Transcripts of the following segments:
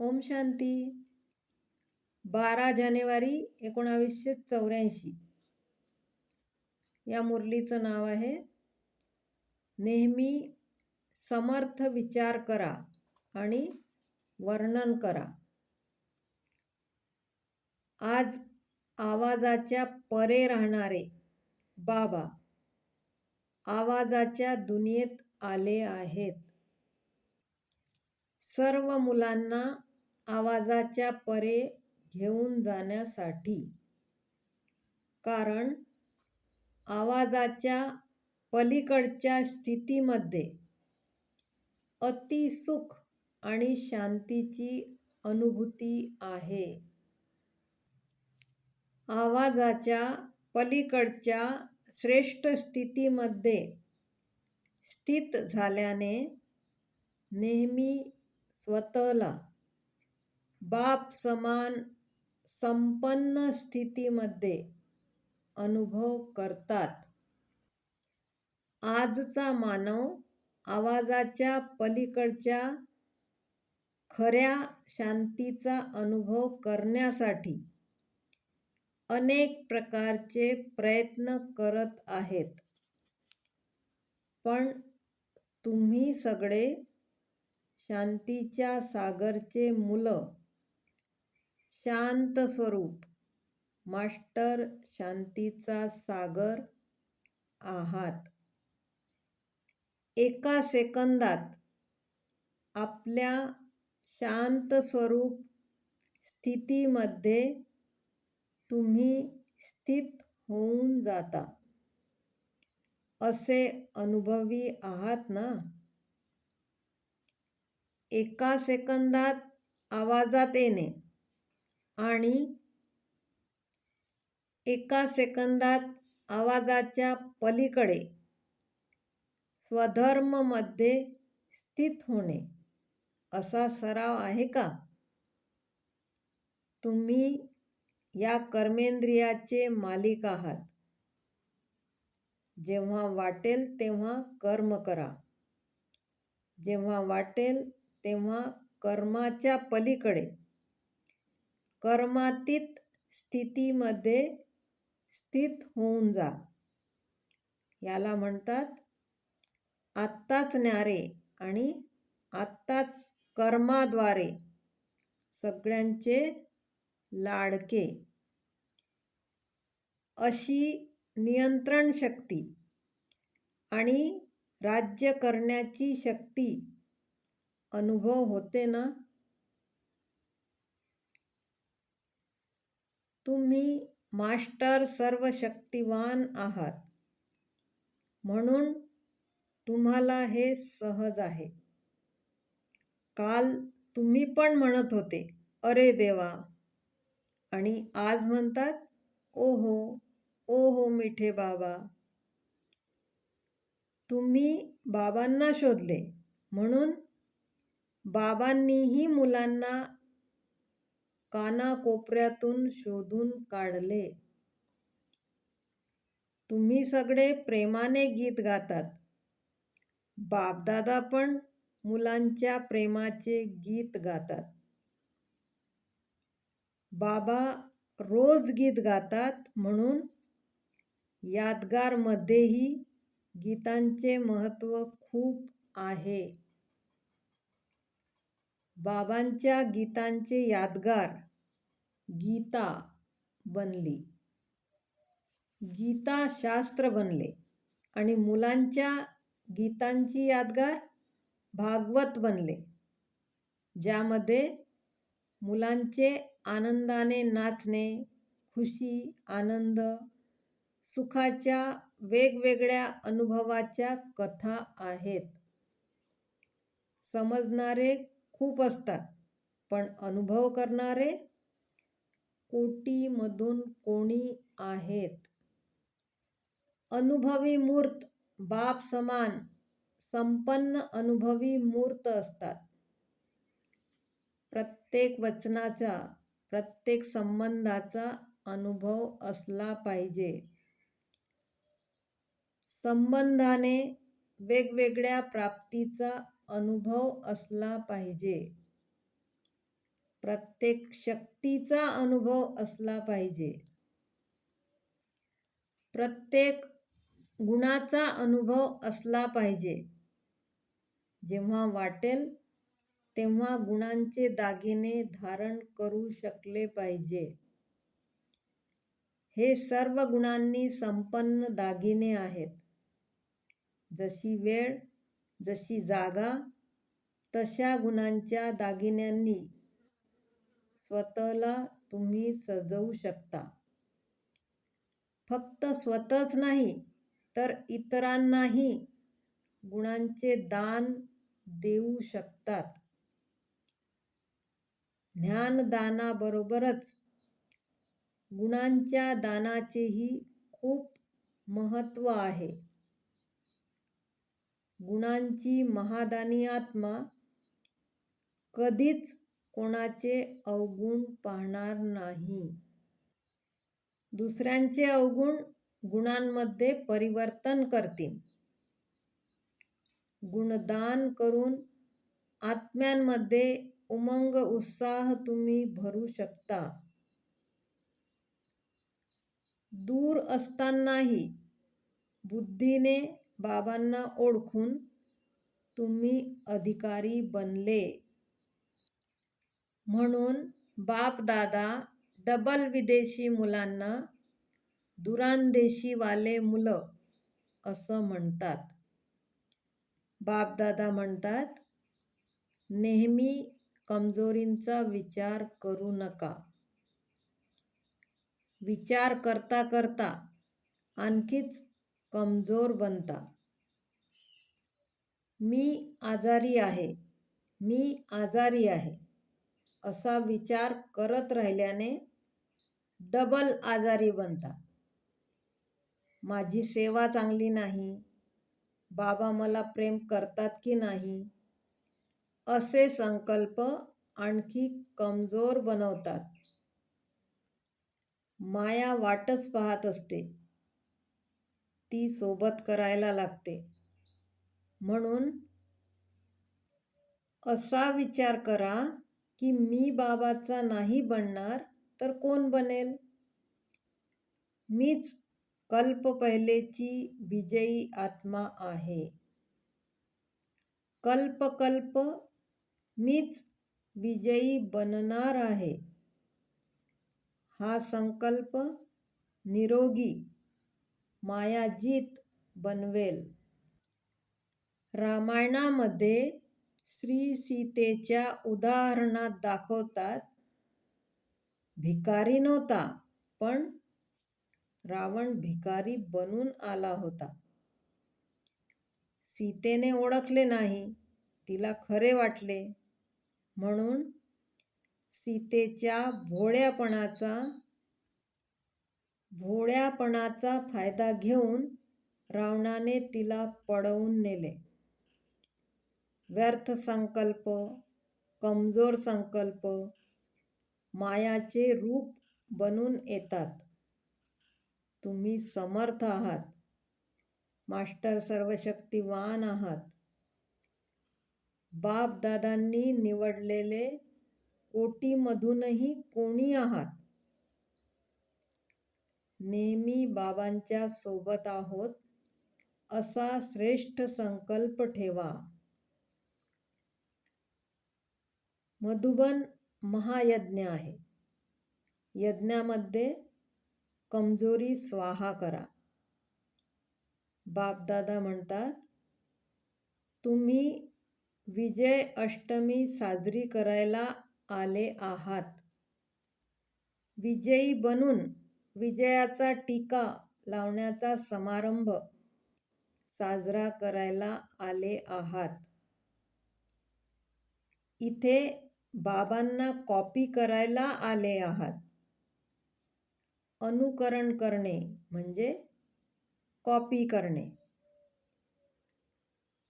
ओम शांती. बारा जानेवारी एकोणावीसशे चौऱ्याऐंशी. या मुरलीचं नाव आहे नेहमी समर्थ विचार करा आणि वर्णन करा. आज आवाजाच्या परे राहणारे बाबा आवाजाच्या दुनियेत आले आहेत. सर्व मुलांना आवाजाच्या परे घेऊन जाण्यासाठी. कारण आवाजाच्या पलीकडच्या स्थितीमध्ये अतिसुख आणि शांतीची अनुभूती आहे. आवाजाच्या पलीकडच्या श्रेष्ठ स्थितीमध्ये स्थित झाल्याने नेहमी स्वतःला बाप समान संपन्न स्थितीमध्ये अनुभव करतात. आजचा मानव आवाजाच्या पलीकडच्या खऱ्या शांतीचा अनुभव करण्यासाठी अनेक प्रकारचे प्रयत्न करत आहेत. पण तुम्ही सगळे शांतीच्या सागरचे मुलं शांत स्वरूप. मास्टर शांतीचा सागर आहात. एका सेकंदात आपल्या शांत स्वरूप स्थितीमध्ये तुम्ही स्थित होऊन जाता. असे अनुभवी आहात ना? एका सेकंदात आवाजात येणे. आणि एका सेकंदात आवाजाच्या पलीकडे स्वधर्ममध्ये स्थित होणे. असा सराव आहे का? तुम्ही या कर्मेंद्रियाचे मालिक आहात. जेव्हा वाटेल तेव्हा कर्म करा. जेव्हा वाटेल तेव्हा कर्माच्या पलीकडे कर्मातीत स्थितीमध्ये स्थित होऊन जा. याला म्हणतात आत्ताच न्यारे आणि आत्ताच कर्माद्वारे सगळ्यांचे लाडके. अशी नियंत्रण शक्ती आणि राज्य करण्याची शक्ती अनुभव होते ना? तुम्ही मास्टर सर्व शक्तिवान आहात. म्हणून तुम्हाला हे सहज आहे. काल तुम्ही पण म्हणत होते अरे देवा! आणि आज म्हणतात ओहो ओहो मिठे बाबा! तुम्ही बाबांना शोधले. म्हणून बाबांनीही मुलांना कानाकोपऱ्यातून शोधून काढले. तुम्ही सगळे प्रेमाने गीत गातात. बापदादा पण मुलांच्या प्रेमाचे गीत गातात. बाबा रोज गीत गातात म्हणून यादगारमध्येही गीतांचे महत्त्व खूप आहे. बाबांच्या गीतांचे यादगार गीता बनली. गीता शास्त्र बनले आणि मुलांच्या गीतांची यादगार भागवत बनले ज्यामध्ये मुलांचे आनंदाने नाचणे खुशी आनंद सुखाच्या वेगवेगळ्या अनुभवाच्या कथा आहेत. समजणारे खूप असतात. पण अनुभव करणारे कोटीमधून कोणी आहेत? अनुभवी मूर्त बाप समान संपन्न अनुभवी मूर्त असतात. प्रत्येक वचनाचा प्रत्येक संबंधाचा अनुभव असला पाहिजे. संबंधाने वेगवेगळ्या प्राप्तीचा अनुभव असला पाहिजे. प्रत्येक शक्तीचा अनुभव असला पाहिजे. प्रत्येक गुणाचा अनुभव असला पाहिजे. जेव्हा वाटेल तेव्हा गुणांचे दागिने धारण करू शकले पाहिजे. हे सर्व गुणांनी संपन्न दागिने आहेत. जशी वेळ जशी जागा तशा गुणांच्या दागिन्यांनी स्वतःला तुम्ही सजवू शकता. फक्त स्वतःच नाही तर इतरांनाही गुणांचे दान देऊ शकतात. ज्ञानदानाबरोबरच गुणांच्या दानाचेही खूप महत्त्व आहे. गुणांची महादानी आत्मा कधीच कोणाचे अवगुण पाहणार नाही. दुसऱ्यांचे अवगुण गुणांमध्ये परिवर्तन करतील. गुणदान करून आत्म्यांमध्ये उमंग उत्साह तुम्ही भरू शकता. दूर असतानाही बुद्धीने बाबांना ओळखून तुम्ही अधिकारी बनले. म्हणून बापदादा डबल विदेशी मुलांना दुरांदेशीवाले मुलं असं म्हणतात. बापदादा म्हणतात नेहमी कमजोरींचा विचार करू नका. विचार करता करता आणखीच कमजोर बनता. मी आजारी आहे. मी आजारी आहे. असा विचार करत राहिल्याने डबल आजारी बनता. माझी सेवा चांगली नाही. बाबा मला प्रेम करतात की नाही? असे संकल्प आणखी कमजोर बनवतात. माया वाटच पाहत असते. ती सोबत करायला लागते. म्हणून असा विचार करा की मी बाबाचा नाही बनणार तर कोण बनेल? मीच कल्प पहिलेची विजयी आत्मा आहे. कल्प कल्प मीच विजयी बनणार आहे. हा संकल्प निरोगी मायाजीत बनवेल. रामायणामध्ये श्री सीतेच्या उदाहरणात दाखवतात भिकारी नव्हता पण रावण भिकारी बनून आला होता. सीतेने ओळखले नाही तिला खरे वाटले. म्हणून सीतेच्या भोळ्यापणाचा भोळ्यापणाचा फायदा घेऊन रावणाने तिला पळवून नेले. व्यर्थ संकल्प कमजोर संकल्प मायाचे रूप बनून येतात. तुम्ही समर्थ आहात. मास्टर सर्वशक्तिवान आहात. बाप दादांनी निवडलेले कोटीमधूनही कोणी आहात? नेहमी बाबांच्या सोबत आहोत असा श्रेष्ठ संकल्प ठेवा. मधुबन महायज्ञ आहे. यज्ञामध्ये कमजोरी स्वाहा करा. बापदादा म्हणतात तुम्ही विजय अष्टमी साजरी करायला आले आहात. विजयी बनून विजयाचा टीका लावण्याचा समारंभ साजरा करायला आले आहात. इथे बाबांना कॉपी करायला आले आहात. अनुकरण करणे म्हणजे कॉपी करणे.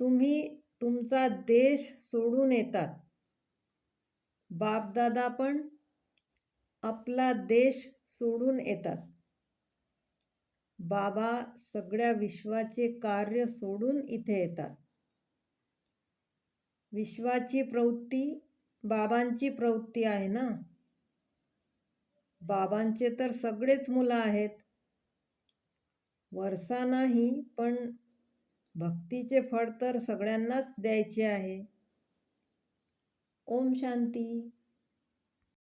तुम्ही तुमचा देश सोडून येतात. बापदादा पण आपला देश सोडून येतात. बाबा सगळ्या विश्वाचे कार्य सोडून इथे येतात. विश्वाची प्रवृत्ती बाबांची प्रवृत्ती आहे ना? बाबांचे तर सगळेच मुलं आहेत. वर्षा नाही पण भक्तीचे फळ तर सगळ्यांनाच द्यायचे आहे. ओम शांती.